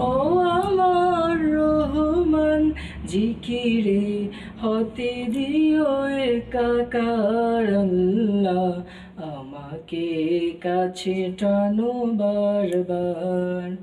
ও আমার রহমান জিকিরে হতে দিও একাকার আল্লাহ। আমাকে কাছে টানো বারবার।